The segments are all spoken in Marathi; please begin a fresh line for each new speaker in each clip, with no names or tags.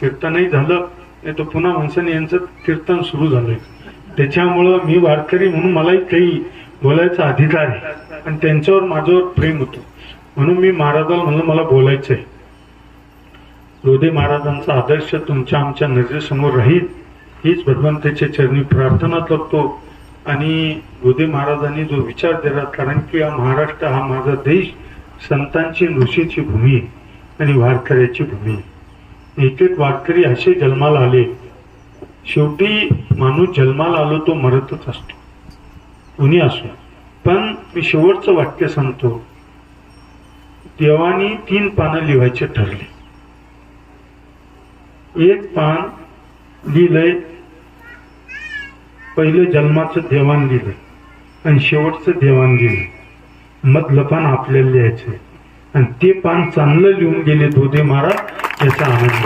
कीर्तनही झालं नाही तर पुन्हा माणसाने यांचं कीर्तन सुरू झालंय. त्याच्यामुळं मी वारकरी म्हणून मलाही काही बोलायचा अधिकार आहे. आणि त्यांच्यावर माझ्यावर प्रेम होतं. म्हणून मी महाराजाला म्हणलं मला बोलायचं आहे. रोदे महाराजांचा आदर्श तुमच्या आमच्या नजरेसमोर राहील हीच भगवंताच्या चरणी प्रार्थना करतो. आणि गोदे महाराजांनी जो विचार दिला कारण की हा महाराष्ट्र हा माझा देश संतांची ऋषीची भूमी आहे आणि वारकऱ्याची भूमी आहे. एक एक वारकरी असे जन्माला आले. शेवटी माणूस जन्माला आलो तो मरतच असतो. कुणी असो. पण मी शेवटचं वाक्य सांगतो. देवानी तीन पानं लिहायचे ठरले. एक पान लिहिलंय पहिले जन्माचं देवाण लिहिलंय आणि शेवटचं देवाण लिहिलंय. मधलं पान आपल्याला लिहायचंय. आणि ते पान चांगलं लिहून गेले दोधे महाराज. याचा आनंद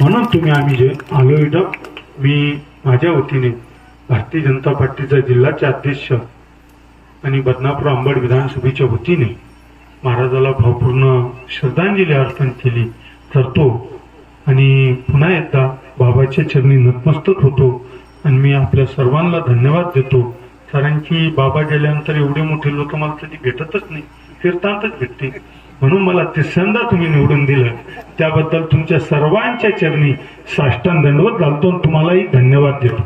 म्हणून तुम्ही आम्ही जे आलो इथं मी माझ्या वतीने भारतीय जनता पार्टीचा जिल्ह्याचे अध्यक्ष आणि बदनापूर आंबड विधानसभेच्या वतीने महाराजाला भावपूर्ण श्रद्धांजली अर्पण केली करतो. आणि पुन्हा एकदा बाबाच्या चरणी नतमस्तक होतो आणि मी आपल्या सर्वांना धन्यवाद देतो. कारण की बाबा गेल्यानंतर एवढे मोठे लोक मला कधी भेटतच नाही कीर्तनातच भेटते म्हणून मला तिसऱ्यांदा तुम्ही निवडून दिलं. त्याबद्दल तुमच्या सर्वांच्या चरणी साष्टांग दंडवत घालतो आणि तुम्हालाही धन्यवाद देतो.